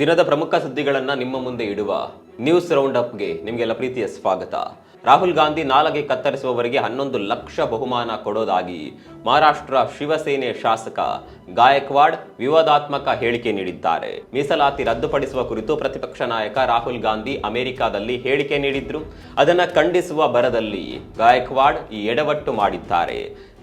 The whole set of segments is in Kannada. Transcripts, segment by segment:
ದಿನದ ಪ್ರಮುಖ ಸುದ್ದಿಗಳನ್ನು ನಿಮ್ಮ ಮುಂದೆ ಇಡುವ ನ್ಯೂಸ್ ರೌಂಡ್ ಅಪ್ಗೆ ನಿಮಗೆಲ್ಲ ಪ್ರೀತಿಯ ಸ್ವಾಗತ. ರಾಹುಲ್ ಗಾಂಧಿ ನಾಲಗೆ ಕತ್ತರಿಸುವವರಿಗೆ ಹನ್ನೊಂದು ಲಕ್ಷ ಬಹುಮಾನ ಕೊಡೋದಾಗಿ ಮಹಾರಾಷ್ಟ್ರ ಶಿವಸೇನೆ ಶಾಸಕ ಗಾಯಕ್ವಾಡ್ ವಿವಾದಾತ್ಮಕ ಹೇಳಿಕೆ ನೀಡಿದ್ದಾರೆ. ಮೀಸಲಾತಿ ರದ್ದುಪಡಿಸುವ ಕುರಿತು ಪ್ರತಿಪಕ್ಷ ನಾಯಕ ರಾಹುಲ್ ಗಾಂಧಿ ಅಮೆರಿಕಾದಲ್ಲಿ ಹೇಳಿಕೆ ನೀಡಿದ್ರು. ಅದನ್ನ ಖಂಡಿಸುವ ಬರದಲ್ಲಿ ಗಾಯಕ್ವಾಡ್ ಈ ಎಡವಟ್ಟು ಮಾಡಿದ್ದಾರೆ.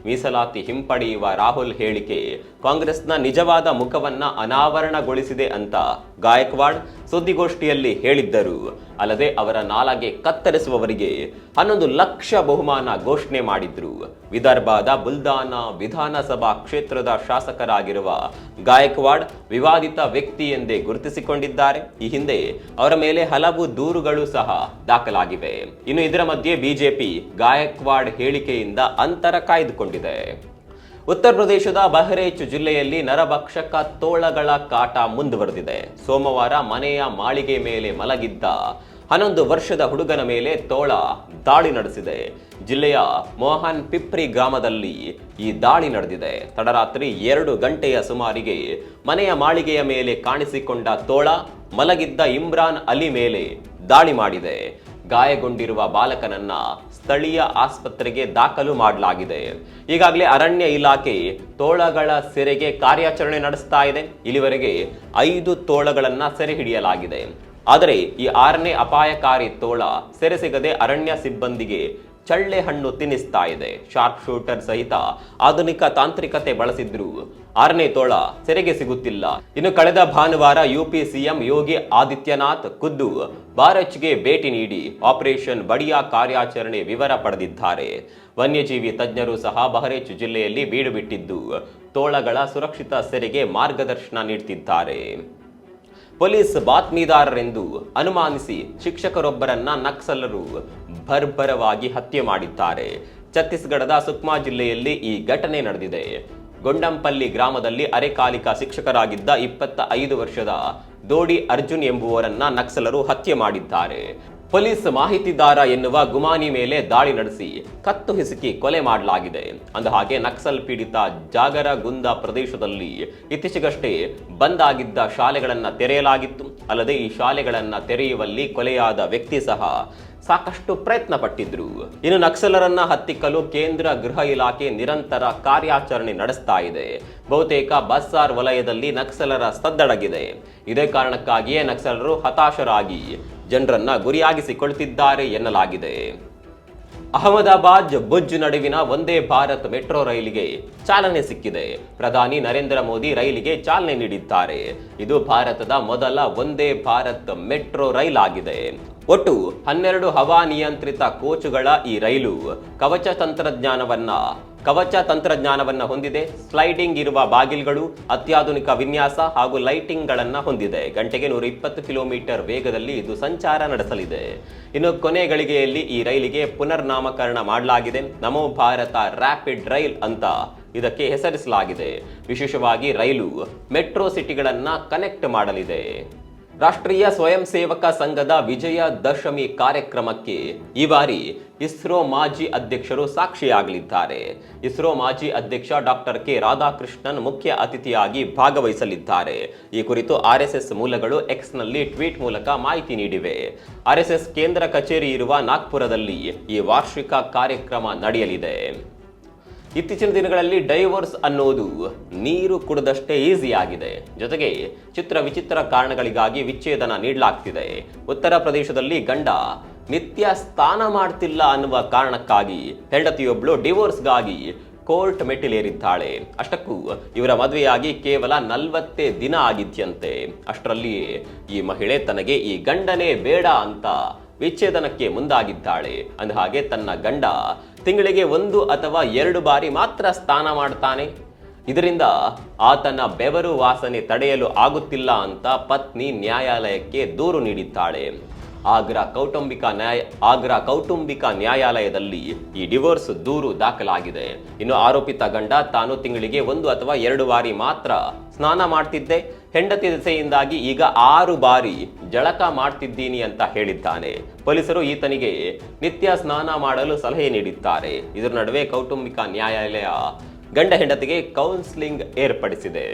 ಮೀಸಲಾತಿ ಹಿಂಪಡೆಯುವ ರಾಹುಲ್ ಹೇಳಿಕೆ ಕಾಂಗ್ರೆಸ್ನ ನಿಜವಾದ ಮುಖವನ್ನ ಅನಾವರಣಗೊಳಿಸಿದೆ ಅಂತ ಗಾಯಕ್ವಾಡ್ ಸುದ್ದಿಗೋಷ್ಠಿಯಲ್ಲಿ ಹೇಳಿದ್ದರು. ಅಲ್ಲದೆ ಅವರ ನಾಲಗೆ ಕತ್ತರಿಸುವವರಿಗೆ ಹನ್ನೊಂದು ಲಕ್ಷ ಬಹುಮಾನ ಘೋಷಣೆ ಮಾಡಿದ್ರು. ವಿದರ್ಭದ ಬುಲ್ದಾನ ವಿಧಾನಸಭಾ ಕ್ಷೇತ್ರದ ಶಾಸಕರಾಗಿರುವ ಗಾಯಕ್ವಾಡ್ ವಿವಾದಿತ ವ್ಯಕ್ತಿ ಎಂದೇ ಗುರುತಿಸಿಕೊಂಡಿದ್ದಾರೆ. ಈ ಹಿಂದೆ ಅವರ ಮೇಲೆ ಹಲವು ದೂರುಗಳು ಸಹ ದಾಖಲಾಗಿವೆ. ಇನ್ನು ಇದರ ಮಧ್ಯೆ ಬಿಜೆಪಿ ಗಾಯಕ್ವಾಡ್ ಹೇಳಿಕೆಯಿಂದ ಅಂತರ ಕಾಯ್ದುಕೊಂಡಿದೆ. ಉತ್ತರ ಪ್ರದೇಶದ ಬಹರೇಚ್ ಜಿಲ್ಲೆಯಲ್ಲಿ ನರಭಕ್ಷಕ ತೋಳಗಳ ಕಾಟ ಮುಂದುವರೆದಿದೆ. ಸೋಮವಾರ ಮನೆಯ ಮಾಳಿಗೆ ಮೇಲೆ ಮಲಗಿದ್ದ ಹನ್ನೊಂದು ವರ್ಷದ ಹುಡುಗನ ಮೇಲೆ ತೋಳ ದಾಳಿ ನಡೆಸಿದೆ. ಜಿಲ್ಲೆಯ ಮೋಹನ್ ಪಿಪ್ರಿ ಗ್ರಾಮದಲ್ಲಿ ಈ ದಾಳಿ ನಡೆದಿದೆ. ತಡರಾತ್ರಿ ಎರಡು ಗಂಟೆಯ ಸುಮಾರಿಗೆ ಮನೆಯ ಮಾಳಿಗೆಯ ಮೇಲೆ ಕಾಣಿಸಿಕೊಂಡ ತೋಳ ಮಲಗಿದ್ದ ಇಮ್ರಾನ್ ಅಲಿ ಮೇಲೆ ದಾಳಿ ಮಾಡಿದೆ. ಗಾಯಗೊಂಡಿರುವ ಬಾಲಕನನ್ನ ಸ್ಥಳೀಯ ಆಸ್ಪತ್ರೆಗೆ ದಾಖಲು ಮಾಡಲಾಗಿದೆ. ಈಗಾಗಲೇ ಅರಣ್ಯ ಇಲಾಖೆ ತೋಳಗಳ ಸೆರೆಗೆ ಕಾರ್ಯಾಚರಣೆ ನಡೆಸ್ತಾ ಇದೆ. ಇಲ್ಲಿವರೆಗೆ ಐದು ತೋಳಗಳನ್ನ ಸೆರೆ ಹಿಡಿಯಲಾಗಿದೆ. ಆದರೆ ಈ ಆರನೇ ಅಪಾಯಕಾರಿ ತೋಳ ಸೆರೆ ಸಿಗದೆ ಅರಣ್ಯ ಸಿಬ್ಬಂದಿಗೆ ಚಳ್ಳೆ ಹಣ್ಣು ತಿನ್ನಿಸ್ತಾ ಇದೆ. ಶಾರ್ಪ್ ಶೂಟರ್ ಸಹಿತ ಆಧುನಿಕ ತಾಂತ್ರಿಕತೆ ಬಳಸಿದ್ರು ಆರನೇ ತೋಳ ಸೆರೆಗೆ ಸಿಗುತ್ತಿಲ್ಲ. ಇನ್ನು ಕಳೆದ ಭಾನುವಾರ ಯುಪಿ ಸಿಎಂ ಯೋಗಿ ಆದಿತ್ಯನಾಥ್ ಖುದ್ದು ಬಾರಚ್ಗೆ ಭೇಟಿ ನೀಡಿ ಆಪರೇಷನ್ ಬಡಿಯಾ ಕಾರ್ಯಾಚರಣೆ ವಿವರ ಪಡೆದಿದ್ದಾರೆ. ವನ್ಯಜೀವಿ ತಜ್ಞರು ಸಹ ಬಹರೇಚ್ ಜಿಲ್ಲೆಯಲ್ಲಿ ಬೀಡು ಬಿಟ್ಟಿದ್ದು ತೋಳಗಳ ಸುರಕ್ಷಿತ ಸೆರೆಗೆ ಮಾರ್ಗದರ್ಶನ ನೀಡ್ತಿದ್ದಾರೆ. ಪೊಲೀಸ್ ಬಾತ್ಮೀದಾರರೆಂದು ಅನುಮಾನಿಸಿ ಶಿಕ್ಷಕರೊಬ್ಬರನ್ನ ನಕ್ಸಲರು ಬರ್ಬರವಾಗಿ ಹತ್ಯೆ ಮಾಡಿದ್ದಾರೆ. ಛತ್ತೀಸ್ಗಢದ ಸುಕ್ಮಾ ಜಿಲ್ಲೆಯಲ್ಲಿ ಈ ಘಟನೆ ನಡೆದಿದೆ. ಗೊಂಡಂಪಲ್ಲಿ ಗ್ರಾಮದಲ್ಲಿ ಅರೆಕಾಲಿಕ ಶಿಕ್ಷಕರಾಗಿದ್ದ ಇಪ್ಪತ್ತ ಐದು ವರ್ಷದ ದೋಡಿ ಅರ್ಜುನ್ ಎಂಬುವರನ್ನ ನಕ್ಸಲರು ಹತ್ಯೆ ಮಾಡಿದ್ದಾರೆ. ಪೊಲೀಸ್ ಮಾಹಿತಿದಾರ ಎನ್ನುವ ಗುಮಾನಿ ಮೇಲೆ ದಾಳಿ ನಡೆಸಿ ಕತ್ತು ಹಿಸುಕಿ ಕೊಲೆ ಮಾಡಲಾಗಿದೆ. ಅಂದ ಹಾಗೆ ನಕ್ಸಲ್ ಪೀಡಿತ ಜಾಗರಗುಂದ ಪ್ರದೇಶದಲ್ಲಿ ಇತ್ತೀಚೆಗಷ್ಟೇ ಬಂದ್ ಆಗಿದ್ದ ಶಾಲೆಗಳನ್ನು ತೆರೆಯಲಾಗಿತ್ತು. ಅಲ್ಲದೆ ಈ ಶಾಲೆಗಳನ್ನು ತೆರೆಯುವಲ್ಲಿ ಕೊಲೆಯಾದ ವ್ಯಕ್ತಿ ಸಹ ಸಾಕಷ್ಟು ಪ್ರಯತ್ನ ಪಟ್ಟಿದ್ರು ಇನ್ನು ನಕ್ಸಲರನ್ನ ಹತ್ತಿಕ್ಕಲು ಕೇಂದ್ರ ಗೃಹ ಇಲಾಖೆ ನಿರಂತರ ಕಾರ್ಯಾಚರಣೆ ನಡೆಸ್ತಾ ಇದೆ. ಬಹುತೇಕ ಬಸ್ಸಾರ್ ವಲಯದಲ್ಲಿ ನಕ್ಸಲರ ಸದ್ದಡಗಿದೆ. ಇದೇ ಕಾರಣಕ್ಕಾಗಿಯೇ ನಕ್ಸಲರು ಹತಾಶರಾಗಿ ಜನರನ್ನ ಗುರಿಯಾಗಿಸಿಕೊಳ್ತಿದ್ದಾರೆ ಎನ್ನಲಾಗಿದೆ. ಅಹಮದಾಬಾದ್ ಭುಜ್ ನಡುವಿನ ಒಂದೇ ಭಾರತ್ ಮೆಟ್ರೋ ರೈಲಿಗೆ ಚಾಲನೆ ಸಿಕ್ಕಿದೆ. ಪ್ರಧಾನಿ ನರೇಂದ್ರ ಮೋದಿ ರೈಲಿಗೆ ಚಾಲನೆ ನೀಡಿದ್ದಾರೆ. ಇದು ಭಾರತದ ಮೊದಲ ಒಂದೇ ಭಾರತ್ ಮೆಟ್ರೋ ರೈಲ್ ಆಗಿದೆ. ಒಟ್ಟು ಹನ್ನೆರಡು ಹವಾನಿಯಂತ್ರಿತ ಕೋಚುಗಳ ಈ ರೈಲು ಕವಚ ತಂತ್ರಜ್ಞಾನವನ್ನ ಕವಚ ತಂತ್ರಜ್ಞಾನವನ್ನು ಹೊಂದಿದೆ. ಸ್ಲೈಡಿಂಗ್ ಇರುವ ಬಾಗಿಲುಗಳು, ಅತ್ಯಾಧುನಿಕ ವಿನ್ಯಾಸ ಹಾಗೂ ಲೈಟಿಂಗ್ಗಳನ್ನು ಹೊಂದಿದೆ. ಗಂಟೆಗೆ ನೂರ ಇಪ್ಪತ್ತು ಕಿಲೋಮೀಟರ್ ವೇಗದಲ್ಲಿ ಇದು ಸಂಚಾರ ನಡೆಸಲಿದೆ. ಇನ್ನು ಕೊನೆ ಗಳಿಗೆಯಲ್ಲಿ ಈ ರೈಲಿಗೆ ಪುನರ್ನಾಮಕರಣ ಮಾಡಲಾಗಿದೆ. ನಮೋ ಭಾರತ ರ್ಯಾಪಿಡ್ ರೈಲ್ ಅಂತ ಇದಕ್ಕೆ ಹೆಸರಿಸಲಾಗಿದೆ. ವಿಶೇಷವಾಗಿ ರೈಲು, ಮೆಟ್ರೋ ಸಿಟಿಗಳನ್ನು ಕನೆಕ್ಟ್ ಮಾಡಲಿದೆ. ರಾಷ್ಟ್ರೀಯ ಸ್ವಯಂ ಸೇವಕ ಸಂಘದ ವಿಜಯ ದಶಮಿ ಕಾರ್ಯಕ್ರಮಕ್ಕೆ ಈ ಬಾರಿ ಇಸ್ರೋ ಮಾಜಿ ಅಧ್ಯಕ್ಷರು ಸಾಕ್ಷಿಯಾಗಲಿದ್ದಾರೆ. ಇಸ್ರೋ ಮಾಜಿ ಅಧ್ಯಕ್ಷ ಡಾಕ್ಟರ್ ಕೆ ರಾಧಾಕೃಷ್ಣನ್ ಮುಖ್ಯ ಅತಿಥಿಯಾಗಿ ಭಾಗವಹಿಸಲಿದ್ದಾರೆ. ಈ ಕುರಿತು ಆರ್ಎಸ್ಎಸ್ ಮೂಲಗಳು ಎಕ್ಸ್ನಲ್ಲಿ ಟ್ವೀಟ್ ಮೂಲಕ ಮಾಹಿತಿ ನೀಡಿವೆ. ಆರ್ಎಸ್ಎಸ್ ಕೇಂದ್ರ ಕಚೇರಿ ಇರುವ ನಾಗ್ಪುರದಲ್ಲಿ ಈ ವಾರ್ಷಿಕ ಕಾರ್ಯಕ್ರಮ ನಡೆಯಲಿದೆ. ಇತ್ತೀಚಿನ ದಿನಗಳಲ್ಲಿ ಡೈವರ್ಸ್ ಅನ್ನೋದು ನೀರು ಕುಡಿದಷ್ಟೇ ಈಸಿ ಆಗಿದೆ ಜೊತೆಗೆ ಚಿತ್ರ ವಿಚಿತ್ರ ಕಾರಣಗಳಿಗಾಗಿ ವಿಚ್ಛೇದನ ನೀಡಲಾಗ್ತಿದೆ. ಉತ್ತರ ಪ್ರದೇಶದಲ್ಲಿ ಗಂಡ ನಿತ್ಯ ಸ್ನಾನ ಮಾಡ್ತಿಲ್ಲ ಅನ್ನುವ ಕಾರಣಕ್ಕಾಗಿ ಹೆಂಡತಿಯೊಬ್ಳು ಡಿವೋರ್ಸ್ಗಾಗಿ ಕೋರ್ಟ್ ಮೆಟ್ಟಿಲೇರಿದ್ದಾಳೆ. ಅಷ್ಟಕ್ಕೂ ಇವರ ಮದುವೆಯಾಗಿ ಕೇವಲ ನಲ್ವತ್ತೇ ದಿನ ಆಗಿದ್ಯಂತೆ. ಅಷ್ಟರಲ್ಲಿಯೇ ಈ ಮಹಿಳೆ ತನಗೆ ಈ ಗಂಡನೇ ಬೇಡ ಅಂತ ವಿಚ್ಛೇದನಕ್ಕೆ ಮುಂದಾಗಿದ್ದಾಳೆ. ಹಾಗೆ ತನ್ನ ಗಂಡ ತಿಂಗಳಿಗೆ ಒಂದು ಅಥವಾ ಎರಡು ಬಾರಿ ಮಾತ್ರ ಸ್ನಾನ ಮಾಡ್ತಾನೆ. ಇದರಿಂದ ಆತನ ಬೆವರು ವಾಸನೆ ತಡೆಯಲು ಆಗುತ್ತಿಲ್ಲ ಅಂತ ಪತ್ನಿ ನ್ಯಾಯಾಲಯಕ್ಕೆ ದೂರು ನೀಡಿದ್ದಾಳೆ. ಆಗ್ರಾ ಕೌಟುಂಬಿಕ ನ್ಯಾಯ, ಆಗ್ರಾ ಕೌಟುಂಬಿಕ ನ್ಯಾಯಾಲಯದಲ್ಲಿ ಈ ಡಿವೋರ್ಸ್ ದೂರು ದಾಖಲಾಗಿದೆ. ಇನ್ನು ಆರೋಪಿತ ಗಂಡ ತಾನು ತಿಂಗಳಿಗೆ ಒಂದು ಅಥವಾ ಎರಡು ಬಾರಿ ಮಾತ್ರ ಸ್ನಾನ ಮಾಡ್ತಿದ್ದೆ. ಹೆಂಡತಿ ದೆಸೆಯಿಂದಾಗಿ ಈಗ ಆರು ಬಾರಿ ಜಳಕ ಮಾಡ್ತಿದ್ದೀನಿ ಅಂತ ಹೇಳಿದ್ದಾನೆ. ಪೊಲೀಸರು ಈತನಿಗೆ ನಿತ್ಯ ಸ್ನಾನ ಮಾಡಲು ಸಲಹೆ ನೀಡಿದ್ದಾರೆ. ಇದರ ನಡುವೆ ಕೌಟುಂಬಿಕ ನ್ಯಾಯಾಲಯ ಗಂಡ ಹೆಂಡತಿಗೆ ಕೌನ್ಸಿಲಿಂಗ್ ಏರ್ಪಡಿಸಿದೆ.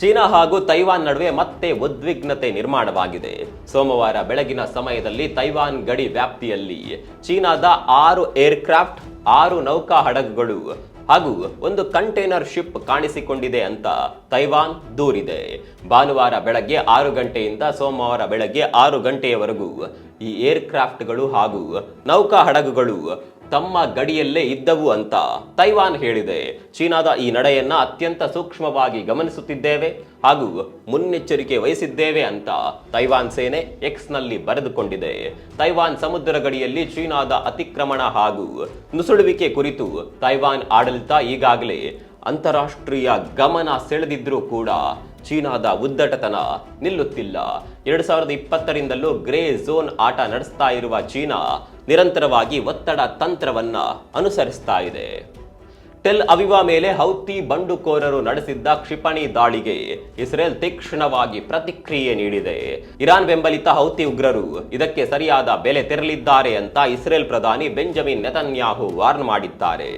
ಚೀನಾ ಹಾಗೂ ತೈವಾನ್ ನಡುವೆ ಮತ್ತೆ ಉದ್ವಿಗ್ನತೆ ನಿರ್ಮಾಣವಾಗಿದೆ. ಸೋಮವಾರ ಬೆಳಗಿನ ಸಮಯದಲ್ಲಿ ತೈವಾನ್ ಗಡಿ ವ್ಯಾಪ್ತಿಯಲ್ಲಿ ಚೀನಾದ ಆರು ಏರ್ಕ್ರಾಫ್ಟ್, ಆರು ನೌಕಾ ಹಡಗುಗಳು ಹಾಗೂ ಒಂದು ಕಂಟೈನರ್ ಶಿಪ್ ಕಾಣಿಸಿಕೊಂಡಿದೆ ಅಂತ ತೈವಾನ್ ದೂರಿದೆ. ಭಾನುವಾರ ಬೆಳಗ್ಗೆ ಆರು ಗಂಟೆಯಿಂದ ಸೋಮವಾರ ಬೆಳಗ್ಗೆ ಆರು ಗಂಟೆಯವರೆಗೂ ಈ ಏರ್ಕ್ರಾಫ್ಟ್ಗಳು ಹಾಗೂ ನೌಕಾ ಹಡಗುಗಳು ತಮ್ಮ ಗಡಿಯಲ್ಲೇ ಇದ್ದವು ಅಂತ ತೈವಾನ್ ಹೇಳಿದೆ. ಚೀನಾದ ಈ ನಡೆಯನ್ನ ಅತ್ಯಂತ ಸೂಕ್ಷ್ಮವಾಗಿ ಗಮನಿಸುತ್ತಿದ್ದೇವೆ ಹಾಗೂ ಮುನ್ನೆಚ್ಚರಿಕೆ ವಹಿಸಿದ್ದೇವೆ ಅಂತ ತೈವಾನ್ ಸೇನೆ ಎಕ್ಸ್ನಲ್ಲಿ ಬರೆದುಕೊಂಡಿದೆ. ತೈವಾನ್ ಸಮುದ್ರ ಗಡಿಯಲ್ಲಿ ಚೀನಾದ ಅತಿಕ್ರಮಣ ಹಾಗೂ ನುಸುಳುವಿಕೆ ಕುರಿತು ತೈವಾನ್ ಆಡಳಿತ ಈಗಾಗಲೇ ಅಂತಾರಾಷ್ಟ್ರೀಯ ಗಮನ ಸೆಳೆದಿದ್ರೂ ಕೂಡ ಚೀನಾದ ಉದ್ದಟತನ ನಿಲ್ಲುತ್ತಿಲ್ಲ. ಎರಡ್ ಸಾವಿರದ ಇಪ್ಪತ್ತರಿಂದಲೂ ಗ್ರೇ ಝೋನ್ ಆಟ ನಡೆಸ್ತಾ ಇರುವ ಚೀನಾ ನಿರಂತರವಾಗಿ ಒತ್ತಡ ತಂತ್ರವನ್ನ ಅನುಸರಿಸ್ತಾ ಇದೆ. ಟೆಲ್ ಅವಿವಾ ಮೇಲೆ ಹೌತಿ ಬಂಡುಕೋರರು ನಡೆಸಿದ್ದ ಕ್ಷಿಪಣಿ ದಾಳಿಗೆ ಇಸ್ರೇಲ್ ತೀಕ್ಷ್ಣವಾಗಿ ಪ್ರತಿಕ್ರಿಯೆ ನೀಡಿದೆ. ಇರಾನ್ ಬೆಂಬಲಿತ ಹೌತಿ ಉಗ್ರರು ಇದಕ್ಕೆ ಸರಿಯಾದ ಬೆಲೆ ತೆರಲಿದ್ದಾರೆ ಅಂತ ಇಸ್ರೇಲ್ ಪ್ರಧಾನಿ ಬೆಂಜಮಿನ್ ನೆತನ್ಯಾಹು ವಾರ್ನ್ ಮಾಡಿದ್ದಾರೆ.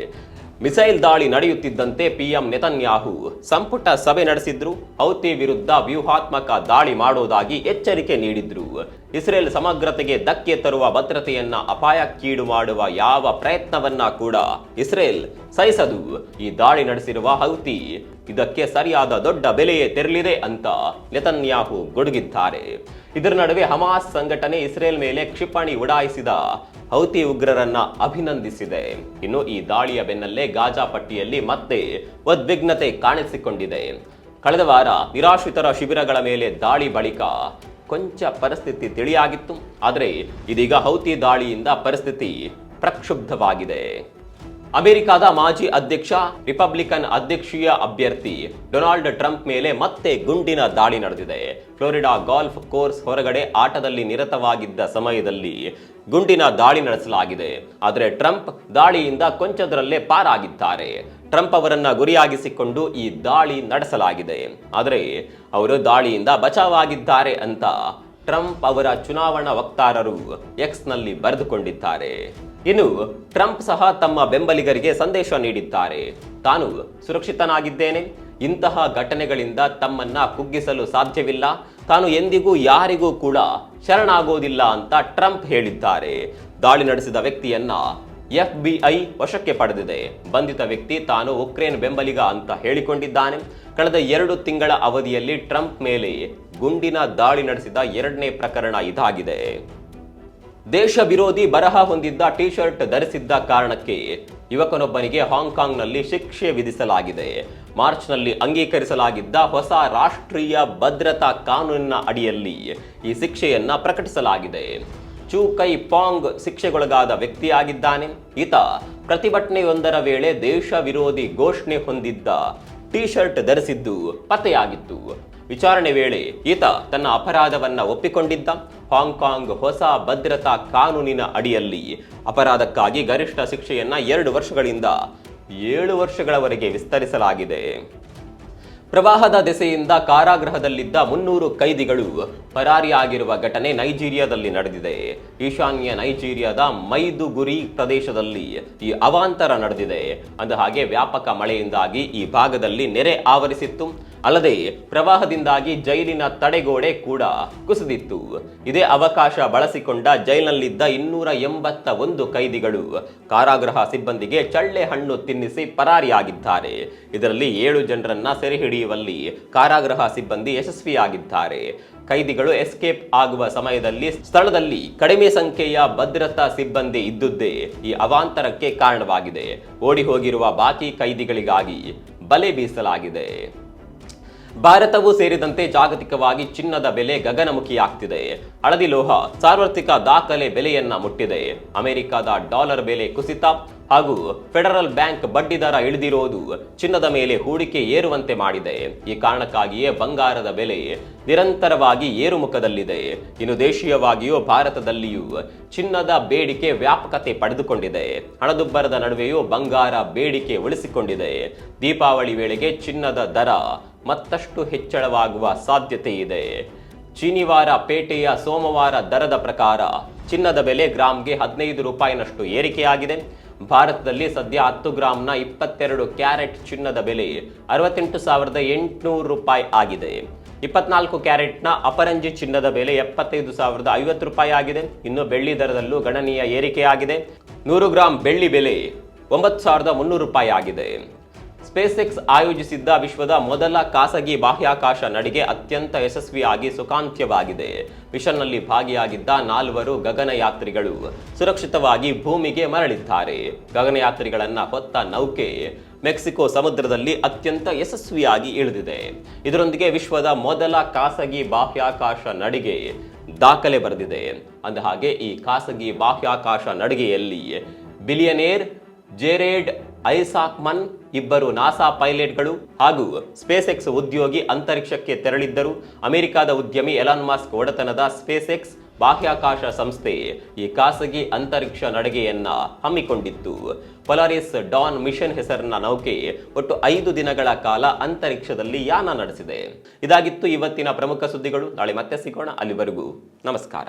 ಮಿಸೈಲ್ ದಾಳಿ ನಡೆಯುತ್ತಿದ್ದಂತೆ ಪಿಎಂ ನೆತನ್ಯಾಹು ಸಂಪುಟ ಸಭೆ ನಡೆಸಿದ್ರು. ಹೌತಿ ವಿರುದ್ಧ ವ್ಯೂಹಾತ್ಮಕ ದಾಳಿ ಮಾಡೋದಾಗಿ ಎಚ್ಚರಿಕೆ ನೀಡಿದ್ರು. ಇಸ್ರೇಲ್ ಸಮಗ್ರತೆಗೆ ಧಕ್ಕೆ ತರುವ ಭದ್ರತೆಯನ್ನ ಅಪಾಯಕ್ಕೀಡು ಮಾಡುವ ಯಾವ ಪ್ರಯತ್ನವನ್ನ ಕೂಡ ಇಸ್ರೇಲ್ ಸಹಿಸದು. ಈ ದಾಳಿ ನಡೆಸಿರುವ ಹೌತಿ, ಇದಕ್ಕೆ ಸರಿಯಾದ ದೊಡ್ಡ ಬೆಲೆಯೇ ತೆರಲಿದೆ ಅಂತ ನೆತನ್ಯಾಹು ಗುಡುಗಿದ್ದಾರೆ. ಇದರ ನಡುವೆ ಹಮಾಸ್ ಸಂಘಟನೆ ಇಸ್ರೇಲ್ ಮೇಲೆ ಕ್ಷಿಪಣಿ ಉಡಾಯಿಸಿದ ಹೌತಿ ಉಗ್ರರನ್ನ ಅಭಿನಂದಿಸಿದೆ. ಇನ್ನು ಈ ದಾಳಿಯ ಬೆನ್ನಲ್ಲೇ ಗಾಜಾ ಪಟ್ಟಿಯಲ್ಲಿ ಮತ್ತೆ ಉದ್ವಿಗ್ನತೆ ಕಾಣಿಸಿಕೊಂಡಿದೆ. ಕಳೆದ ವಾರ ನಿರಾಶ್ರಿತರ ಶಿಬಿರಗಳ ಮೇಲೆ ದಾಳಿ ಬಳಿಕ ಕೊಂಚ ಪರಿಸ್ಥಿತಿ ತಿಳಿಯಾಗಿತ್ತು. ಆದರೆ ಇದೀಗ ಹೌತಿ ದಾಳಿಯಿಂದ ಪರಿಸ್ಥಿತಿ ಪ್ರಕ್ಷುಬ್ಧವಾಗಿದೆ. ಅಮೆರಿಕದ ಮಾಜಿ ಅಧ್ಯಕ್ಷ, ರಿಪಬ್ಲಿಕನ್ ಅಧ್ಯಕ್ಷೀಯ ಅಭ್ಯರ್ಥಿ ಡೊನಾಲ್ಡ್ ಟ್ರಂಪ್ ಮೇಲೆ ಮತ್ತೆ ಗುಂಡಿನ ದಾಳಿ ನಡೆದಿದೆ. ಫ್ಲೋರಿಡಾ ಗಾಲ್ಫ್ ಕೋರ್ಸ್ ಹೊರಗಡೆ ಆಟದಲ್ಲಿ ನಿರತವಾಗಿದ್ದ ಸಮಯದಲ್ಲಿ ಗುಂಡಿನ ದಾಳಿ ನಡೆಸಲಾಗಿದೆ. ಆದರೆ ಟ್ರಂಪ್ ದಾಳಿಯಿಂದ ಕೊಂಚದರಲ್ಲೇ ಪಾರಾಗಿದ್ದಾರೆ. ಟ್ರಂಪ್ ಅವರನ್ನ ಗುರಿಯಾಗಿಸಿಕೊಂಡು ಈ ದಾಳಿ ನಡೆಸಲಾಗಿದೆ. ಆದರೆ ಅವರು ದಾಳಿಯಿಂದ ಬಚಾವಾಗಿದ್ದಾರೆ ಅಂತ ಟ್ರಂಪ್ ಅವರ ಚುನಾವಣಾ ವಕ್ತಾರರು ಎಕ್ಸ್ನಲ್ಲಿ ಬರೆದುಕೊಂಡಿದ್ದಾರೆ. ಇನ್ನು ಟ್ರಂಪ್ ಸಹ ತಮ್ಮ ಬೆಂಬಲಿಗರಿಗೆ ಸಂದೇಶ ನೀಡಿದ್ದಾರೆ. ತಾನು ಸುರಕ್ಷಿತನಾಗಿದ್ದೇನೆ. ಇಂತಹ ಘಟನೆಗಳಿಂದ ತಮ್ಮನ್ನ ಕುಗ್ಗಿಸಲು ಸಾಧ್ಯವಿಲ್ಲ. ತಾನು ಎಂದಿಗೂ ಯಾರಿಗೂ ಕೂಡ ಶರಣಾಗೋದಿಲ್ಲ ಅಂತ ಟ್ರಂಪ್ ಹೇಳಿದ್ದಾರೆ. ದಾಳಿ ನಡೆಸಿದ ವ್ಯಕ್ತಿಯನ್ನ ಎಫ್ಬಿಐ ವಶಕ್ಕೆ ಪಡೆದಿದೆ. ಬಂಧಿತ ವ್ಯಕ್ತಿ ತಾನು ಉಕ್ರೇನ್ ಬೆಂಬಲಿಗ ಅಂತ ಹೇಳಿಕೊಂಡಿದ್ದಾನೆ. ಕಳೆದ ಎರಡು ತಿಂಗಳ ಅವಧಿಯಲ್ಲಿ ಟ್ರಂಪ್ ಮೇಲೆ ಗುಂಡಿನ ದಾಳಿ ನಡೆಸಿದ ಎರಡನೇ ಪ್ರಕರಣ ಇದಾಗಿದೆ. ದೇಶ ವಿರೋಧಿ ಬರಹ ಹೊಂದಿದ್ದ ಟಿ ಶರ್ಟ್ ಧರಿಸಿದ್ದ ಕಾರಣಕ್ಕೆ ಯುವಕನೊಬ್ಬನಿಗೆ ಹಾಂಗ್ಕಾಂಗ್ನಲ್ಲಿ ಶಿಕ್ಷೆ ವಿಧಿಸಲಾಗಿದೆ. ಮಾರ್ಚ್ನಲ್ಲಿ ಅಂಗೀಕರಿಸಲಾಗಿದ್ದ ಹೊಸ ರಾಷ್ಟ್ರೀಯ ಭದ್ರತಾ ಕಾನೂನಿನ ಅಡಿಯಲ್ಲಿ ಈ ಶಿಕ್ಷೆಯನ್ನ ಪ್ರಕಟಿಸಲಾಗಿದೆ. ಚೂ ಕೈ ಪಾಂಗ್ ಶಿಕ್ಷೆಗೊಳಗಾದ ವ್ಯಕ್ತಿಯಾಗಿದ್ದಾನೆ. ಈತ ಪ್ರತಿಭಟನೆಯೊಂದರ ವೇಳೆ ದೇಶ ವಿರೋಧಿ ಘೋಷಣೆ ಹೊಂದಿದ್ದ ಟಿ ಶರ್ಟ್ ಧರಿಸಿದ್ದು ಪತ್ತೆಯಾಗಿತ್ತು. ವಿಚಾರಣೆ ವೇಳೆ ಈತ ತನ್ನ ಅಪರಾಧವನ್ನ ಒಪ್ಪಿಕೊಂಡಿದ್ದ. ಹಾಂಗ್ಕಾಂಗ್ ಹೊಸ ಭದ್ರತಾ ಕಾನೂನಿನ ಅಡಿಯಲ್ಲಿ ಅಪರಾಧಕ್ಕಾಗಿ ಗರಿಷ್ಠ ಶಿಕ್ಷೆಯನ್ನ ಎರಡು ವರ್ಷಗಳಿಂದ ಏಳು ವರ್ಷಗಳವರೆಗೆ ವಿಸ್ತರಿಸಲಾಗಿದೆ. ಪ್ರವಾಹದ ದೆಸೆಯಿಂದ ಕಾರಾಗೃಹದಲ್ಲಿದ್ದ ಮುನ್ನೂರು ಕೈದಿಗಳು ಪರಾರಿಯಾಗಿರುವ ಘಟನೆ ನೈಜೀರಿಯಾದಲ್ಲಿ ನಡೆದಿದೆ. ಈಶಾನ್ಯ ನೈಜೀರಿಯಾದ ಮೈದುಗುರಿ ಪ್ರದೇಶದಲ್ಲಿ ಈ ಅವಾಂತರ ನಡೆದಿದೆ. ಅಂದ ಹಾಗೆ ವ್ಯಾಪಕ ಮಳೆಯಿಂದಾಗಿ ಈ ಭಾಗದಲ್ಲಿ ನೆರೆ ಆವರಿಸಿತ್ತು. ಅಲ್ಲದೆ ಪ್ರವಾಹದಿಂದಾಗಿ ಜೈಲಿನ ತಡೆಗೋಡೆ ಕೂಡ ಕುಸಿದಿತ್ತು. ಇದೇ ಅವಕಾಶ ಬಳಸಿಕೊಂಡ ಜೈಲಿನಲ್ಲಿದ್ದ ಇನ್ನೂರ ಎಂಬತ್ತ ಒಂದು ಕೈದಿಗಳು ಕಾರಾಗೃಹ ಸಿಬ್ಬಂದಿಗೆ ಚಳ್ಳೆ ಹಣ್ಣು ತಿನ್ನಿಸಿ ಪರಾರಿಯಾಗಿದ್ದಾರೆ. ಇದರಲ್ಲಿ ಏಳು ಜನರನ್ನ ಸೆರೆ ಹಿಡಿಯುವಲ್ಲಿ ಕಾರಾಗೃಹ ಸಿಬ್ಬಂದಿ ಯಶಸ್ವಿಯಾಗಿದ್ದಾರೆ. ಕೈದಿಗಳು ಎಸ್ಕೇಪ್ ಆಗುವ ಸಮಯದಲ್ಲಿ ಸ್ಥಳದಲ್ಲಿ ಕಡಿಮೆ ಸಂಖ್ಯೆಯ ಭದ್ರತಾ ಸಿಬ್ಬಂದಿ ಇದ್ದುದೇ ಈ ಅವಾಂತರಕ್ಕೆ ಕಾರಣವಾಗಿದೆ. ಓಡಿ ಹೋಗಿರುವ ಬಾಕಿ ಕೈದಿಗಳಿಗಾಗಿ ಬಲೆ ಬೀಸಲಾಗಿದೆ. ಭಾರತವು ಸೇರಿದಂತೆ ಜಾಗತಿಕವಾಗಿ ಚಿನ್ನದ ಬೆಲೆ ಗಗನಮುಖಿಯಾಗ್ತಿದೆ. ಹಳದಿ ಲೋಹ, ಸಾರ್ವತ್ರಿಕ ದಾಖಲೆ ಬೆಲೆಯನ್ನ ಮುಟ್ಟಿದೆ. ಅಮೆರಿಕದ ಡಾಲರ್ ಬೆಲೆ ಕುಸಿತ ಹಾಗೂ ಫೆಡರಲ್ ಬ್ಯಾಂಕ್ ಬಡ್ಡಿ ದರ ಇಳಿದಿರೋದು ಚಿನ್ನದ ಮೇಲೆ ಹೂಡಿಕೆ ಏರುವಂತೆ ಮಾಡಿದೆ. ಈ ಕಾರಣಕ್ಕಾಗಿಯೇ ಬಂಗಾರದ ಬೆಲೆ ನಿರಂತರವಾಗಿ ಏರುಮುಖದಲ್ಲಿದೆ. ಇನ್ನು ದೇಶೀಯವಾಗಿಯೂ ಭಾರತದಲ್ಲಿಯೂ ಚಿನ್ನದ ಬೇಡಿಕೆ ವ್ಯಾಪಕತೆ ಪಡೆದುಕೊಂಡಿದೆ. ಹಣದುಬ್ಬರದ ನಡುವೆಯೂ ಬಂಗಾರ ಬೇಡಿಕೆ ಉಳಿಸಿಕೊಂಡಿದೆ. ದೀಪಾವಳಿ ವೇಳೆಗೆ ಚಿನ್ನದ ದರ ಮತ್ತಷ್ಟು ಹೆಚ್ಚಳವಾಗುವ ಸಾಧ್ಯತೆ ಇದೆ ಶನಿವಾರ ಪೇಟೆಯ ಸೋಮವಾರ ದರದ ಪ್ರಕಾರ ಚಿನ್ನದ ಬೆಲೆ ಗ್ರಾಮ್ಗೆ ಹದಿನೈದು ರೂಪಾಯಿನಷ್ಟು ಏರಿಕೆಯಾಗಿದೆ. ಭಾರತದಲ್ಲಿ ಸದ್ಯ ಹತ್ತು ಗ್ರಾಂನ ಇಪ್ಪತ್ತೆರಡು ಕ್ಯಾರೆಟ್ ಚಿನ್ನದ ಬೆಲೆ ಅರವತ್ತೆಂಟು ಸಾವಿರದ ಎಂಟುನೂರು ರೂಪಾಯಿ ಆಗಿದೆ. ಇಪ್ಪತ್ನಾಲ್ಕು ಕ್ಯಾರೆಟ್ನ ಅಪರಂಜಿ ಚಿನ್ನದ ಬೆಲೆ ಎಪ್ಪತ್ತೈದು ಸಾವಿರದ ಐವತ್ತು ರೂಪಾಯಿ ಆಗಿದೆ. ಇನ್ನು ಬೆಳ್ಳಿ ದರದಲ್ಲೂ ಗಣನೀಯ ಏರಿಕೆಯಾಗಿದೆ. ನೂರು ಗ್ರಾಂ ಬೆಳ್ಳಿ ಬೆಲೆ ಒಂಬತ್ತು ಸಾವಿರದ ಮುನ್ನೂರು ರೂಪಾಯಿ ಆಗಿದೆ. ಸ್ಪೇಸ್ ಎಕ್ಸ್ ಆಯೋಜಿಸಿದ್ದ ವಿಶ್ವದ ಮೊದಲ ಖಾಸಗಿ ಬಾಹ್ಯಾಕಾಶ ನಡಿಗೆ ಅತ್ಯಂತ ಯಶಸ್ವಿಯಾಗಿ ಸುಖಾಂತ್ಯವಾಗಿದೆ. ಮಿಷನ್ನಲ್ಲಿ ಭಾಗಿಯಾಗಿದ್ದ ನಾಲ್ವರು ಗಗನಯಾತ್ರಿಗಳು ಸುರಕ್ಷಿತವಾಗಿ ಭೂಮಿಗೆ ಮರಳಿದ್ದಾರೆ. ಗಗನಯಾತ್ರಿಗಳನ್ನ ಹೊತ್ತ ನೌಕೆ ಮೆಕ್ಸಿಕೋ ಸಮುದ್ರದಲ್ಲಿ ಅತ್ಯಂತ ಯಶಸ್ವಿಯಾಗಿ ಇಳಿದಿದೆ. ಇದರೊಂದಿಗೆ ವಿಶ್ವದ ಮೊದಲ ಖಾಸಗಿ ಬಾಹ್ಯಾಕಾಶ ನಡಿಗೆ ದಾಖಲೆ ಬರೆದಿದೆ. ಅಂದ ಹಾಗೆ ಈ ಖಾಸಗಿ ಬಾಹ್ಯಾಕಾಶ ನಡಿಗೆಯಲ್ಲಿ ಬಿಲಿಯನೇರ್ ಜೆರೇಡ್ ಐಸಾಕ್ಮನ್ ಇಬ್ಬರು ನಾಸಾ ಪೈಲಟ್ಗಳು ಹಾಗೂ ಸ್ಪೇಸ್ ಎಕ್ಸ್ ಉದ್ಯೋಗಿ ಅಂತರಿಕ್ಷಕ್ಕೆ ತೆರಳಿದ್ದರು. ಅಮೆರಿಕದ ಉದ್ಯಮಿ ಎಲಾನ್ ಮಾಸ್ಕ್ ಒಡೆತನದ ಸ್ಪೇಸ್ ಎಕ್ಸ್ ಬಾಹ್ಯಾಕಾಶ ಸಂಸ್ಥೆ ಈ ಖಾಸಗಿ ಅಂತರಿಕ್ಷ ನಡಿಗೆಯನ್ನ ಹಮ್ಮಿಕೊಂಡಿತ್ತು. ಪೊಲಾರಿಸ್ ಡಾನ್ ಮಿಷನ್ ಹೆಸರಿನ ನೌಕೆ ಒಟ್ಟು ಐದು ದಿನಗಳ ಕಾಲ ಅಂತರಿಕ್ಷದಲ್ಲಿ ಯಾನ ನಡೆಸಿದೆ. ಇದಾಗಿತ್ತು ಇವತ್ತಿನ ಪ್ರಮುಖ ಸುದ್ದಿಗಳು. ನಾಳೆ ಮತ್ತೆ ಸಿಗೋಣ ಅಲ್ಲಿವರೆಗೂ. ನಮಸ್ಕಾರ.